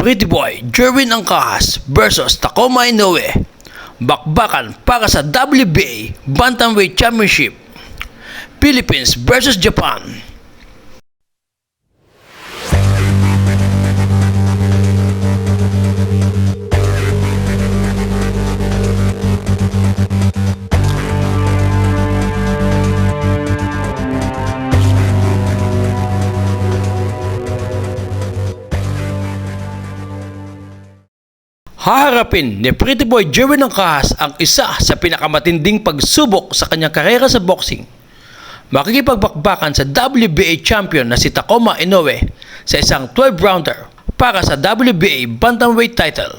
Pretty Boy Jerwin Angkahas versus Tacoma Inoue. Bakbakan para sa WBA Bantamweight Championship. Philippines versus Japan. Haharapin ni Pretty Boy Jerwin Angkahas ang isa sa pinakamatinding pagsubok sa kanyang karera sa boxing. Makikipagbakbakan sa WBA champion na si Tacoma Inoue sa isang 12-rounder para sa WBA Bantamweight title.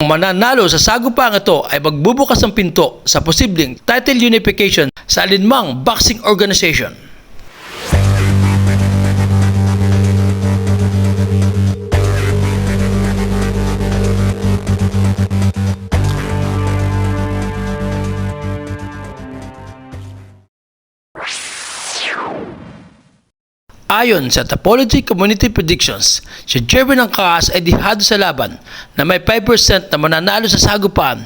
Ang mananalo sa sagupang ito ay magbubukas ng pinto sa posibleng title unification sa alinmang boxing organization. Ayon sa Topology Community Predictions, si Jervin Angkas ay dihado sa laban na may 5% na mananalo sa sagupaan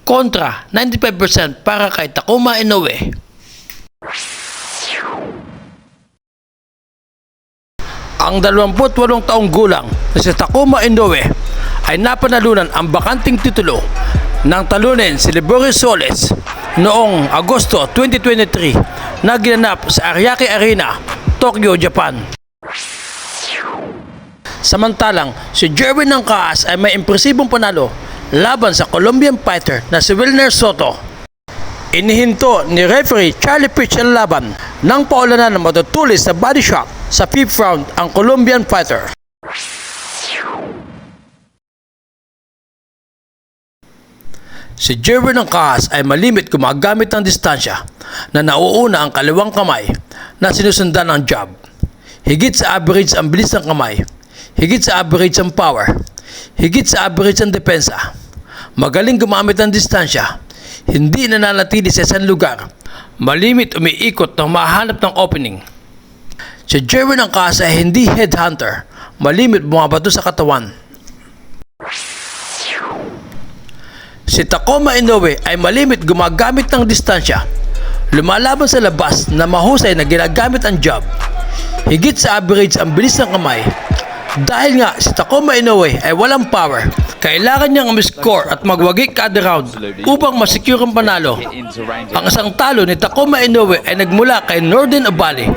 kontra 95% para kay Tacoma Inoue. Ang 28 taong gulang na si Tacoma Inoue ay napanalunan ang bakanting titulo ng talunin si Liborio Soles noong Agosto 2023 na ginanap sa Ariake Arena, Tokyo, Japan. Samantalang si Jerwin ng Kaas ay may impresibong panalo laban sa Colombian fighter na si Wilner Soto. Inihinto ni referee Charlie Pitch ang laban nang paulanan ng matutulis sa body shot sa fifth round ang Colombian fighter. Si Jerwin ng Kaas ay malimit gumagamit ng distansya na nauuna ang kaliwang kamay na sinusundan ng jab. Higit sa average ang bilis ng kamay, higit sa average ang power, higit sa average ang depensa. Magaling gumamit ng distansya, hindi nananatili sa isang lugar, malimit umiikot ng mahanap ng opening. Si Jerwin ng Kaas ay hindi headhunter, malimit bumabato sa katawan. Si Tacoma Inoue ay malimit gumagamit ng distansya. Lumalaban sa labas na mahusay na ginagamit ang jab. Higit sa average ang bilis ng kamay. Dahil nga si Tacoma Inoue ay walang power, kailangan niyang umiscore at magwagi kada round upang masecure ang panalo. Ang isang talo ni Tacoma Inoue ay nagmula kay Norden Obali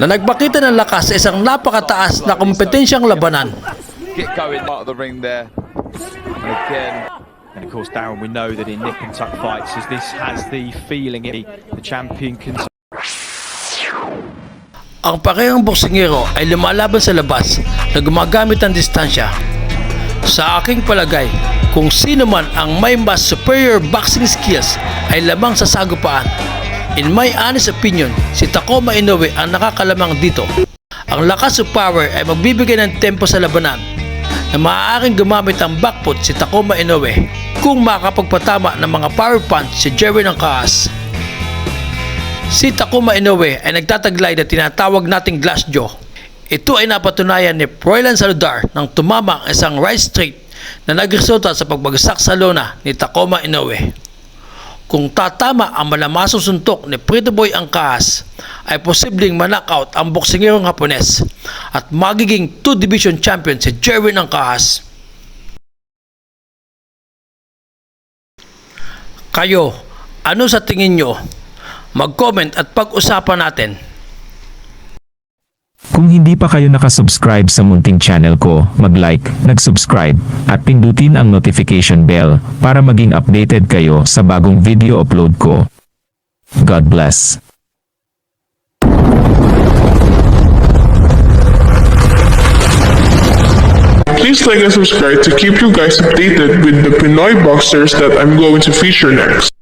na nagpakita ng lakas sa isang napakataas na kompetensyang labanan. get going out of the ring there. And again, and of course, Darren, we know that in nip and tuck fights, as this has the feeling it, the champion can Ang parehong boksingero ay lumalaban sa labas na gumagamit ng distansya. Sa aking palagay, kung sino man ang may mas superior boxing skills ay lamang sa sagupaan. In my honest opinion, si Tacoma Inoue ang nakakalamang dito. Ang lakas of power ay magbibigay ng tempo sa labanan na maaaring gumamit ang backfoot si Tacoma Inoue kung makakapagpatama ng mga power punch si Jerry ng. Si Takuma Inoue ay nagtataglay na tinatawag nating glass jaw. Ito ay napatunayan ni Froilan Saludar nang tumama ang isang right straight na nagresulta sa pagbagsak sa lona ni Takuma Inoue. Kung tatama ang malamasong suntok ni Pretty Boy Angkas, ay posibleng manknockout ang boksingerong Hapones at magiging 2 division champion si Jerwin Angkas. Kayo, ano sa tingin nyo? Mag-comment at pag-usapan natin. Kung hindi pa kayo nakasubscribe sa munting channel ko, mag-like, nag-subscribe, at pindutin ang notification bell para maging updated kayo sa bagong video upload ko. God bless. Please like and subscribe to keep you guys updated with the Pinoy boxers that I'm going to feature next.